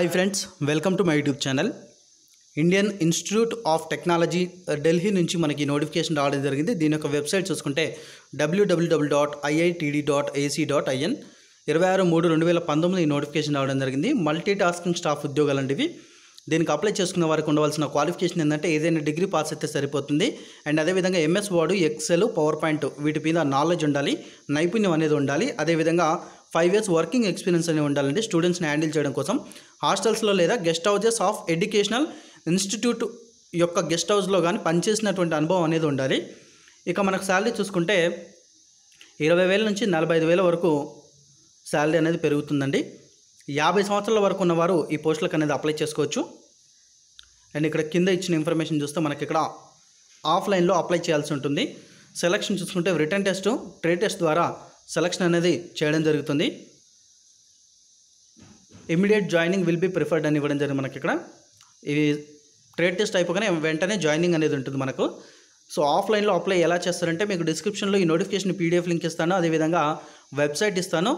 Hi friends welcome to my YouTube channel Indian Institute of Technology Delhi నుంచి మనకి notification రావడం జరిగింది. దీని యొక్క వెబ్సైట్ చూసుకుంటే డబ్ల్యూడబ్ల్యూడబ్ల్యూ dot IITD dot AC dot IN ఇరవై ఆరు మూడు రెండు వేల పంతొమ్మిది నోటిఫికేషన్ రావడం జరిగింది. మల్టీ టాస్కింగ్ స్టాఫ్ ఉద్యోగాలు అంటివి దీనికి అప్లై చేసుకున్న వారికి ఉండవలసిన క్వాలిఫికేషన్ ఏంటంటే ఏదైనా డిగ్రీ పాస్ అయితే సరిపోతుంది. అండ్ అదేవిధంగా MS Word Excel PowerPoint వీటి మీద నాలెడ్జ్ ఉండాలి. నైపుణ్యం అనేది ఉండాలి. అదేవిధంగా ఫైవ్ ఇయర్స్ వర్కింగ్ ఎక్స్పీరియన్స్ అనేవి ఉండాలండి. స్టూడెంట్స్ని హ్యాండిల్ చేయడం కోసం. హాస్టల్స్లో లేదా guest houses of educational institute యొక్క గెస్ట్ హౌస్లో కానీ పనిచేసినటువంటి అనుభవం అనేది ఉండాలి. ఇక మనకు శాలరీ చూసుకుంటే ఇరవై వేల నుంచి నలభై ఐదు వేల వరకు శాలరీ అనేది పెరుగుతుందండి. యాభై సంవత్సరాల వరకు ఉన్నవారు ఈ పోస్టులకు అనేది అప్లై చేసుకోవచ్చు. అండ్ ఇక్కడ కింద ఇచ్చిన ఇన్ఫర్మేషన్ చూస్తే మనకి ఇక్కడ ఆఫ్లైన్లో అప్లై చేయాల్సి ఉంటుంది. సెలక్షన్ చూసుకుంటే రిటర్న్ టెస్ట్ ట్రేడ్ టెస్ట్ ద్వారా సెలక్షన్ అనేది చేయడం జరుగుతుంది. Immediate joining will be preferred అని ఇవ్వడం జరిగింది మనకి ఇక్కడ. ఇవి ట్రేడ్ టెస్ట్ అయిపోగానే వెంటనే జాయినింగ్ అనేది ఉంటుంది మనకు. సో ఆఫ్లైన్లో అప్లై ఎలా చేస్తారంటే మీకు డిస్క్రిప్షన్లో ఈ నోటిఫికేషన్ పీడిఎఫ్ లింక్ ఇస్తాను అదేవిధంగా వెబ్సైట్ ఇస్తాను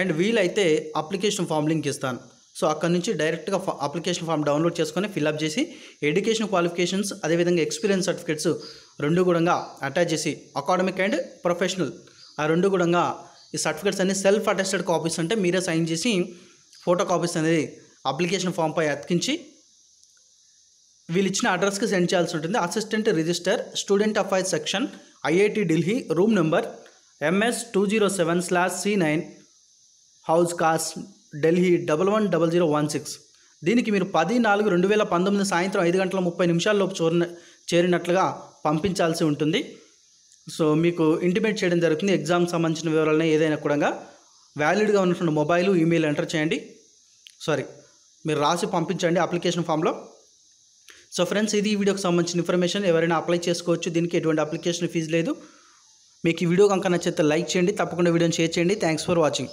అండ్ వీలైతే అప్లికేషన్ ఫామ్ లింక్ ఇస్తాను. సో అక్కడ నుంచి డైరెక్ట్గా ఫా అప్లికేషన్ ఫామ్ డౌన్లోడ్ చేసుకొని ఫిల్అప్ చేసి ఎడ్యుకేషన్ క్వాలిఫికేషన్స్ అదేవిధంగా ఎక్స్పీరియన్స్ సర్టిఫికేట్స్ రెండు కూడా అటాచ్ చేసి అకాడమిక్ అండ్ ప్రొఫెషనల్ ఆ రెండు కూడా ఈ సర్టిఫికేట్స్ అన్ని సెల్ఫ్ అటెస్టెడ్ కాపీస్ అంటే మీరే సైన్ చేసి ఫోటో కాపీస్ అనేది అప్లికేషన్ ఫామ్పై అతికించి వీళ్ళు ఇచ్చిన అడ్రస్కి సెండ్ చేయాల్సి ఉంటుంది. Assistant registrar student affairs section IIT Delhi room number MS two zero seven slash C nine Hauz Khas Delhi double one double zero one six దీనికి మీరు పది నాలుగు రెండు వేల పంతొమ్మిది సాయంత్రం ఐదు గంటల ముప్పై నిమిషాల్లోపు చూరిన చేరినట్లుగా పంపించాల్సి ఉంటుంది. సో మీకు ఇంటిమేట్ చేయడం జరుగుతుంది. ఎగ్జామ్ సంబంధించిన వివరాలను ఏదైనా కూడా వ్యాలిడ్గా ఉన్నటువంటి మొబైల్ ఈమెయిల్ ఎంటర్ చేయండి. సారీ మీరు రాసి పంపించండి అప్లికేషన్ ఫామ్లో. సో ఫ్రెండ్స్ ఇది ఈ వీడియోకి సంబంధించిన ఇన్ఫర్మేషన్. ఎవరైనా అప్లై చేసుకోవచ్చు. దీనికి ఎటువంటి అప్లికేషన్ ఫీజు లేదు. మీకు ఈ వీడియో కనుక నచ్చితే లైక్ చేయండి. తప్పకుండా వీడియోని షేర్ చేయండి. Thanks for watching.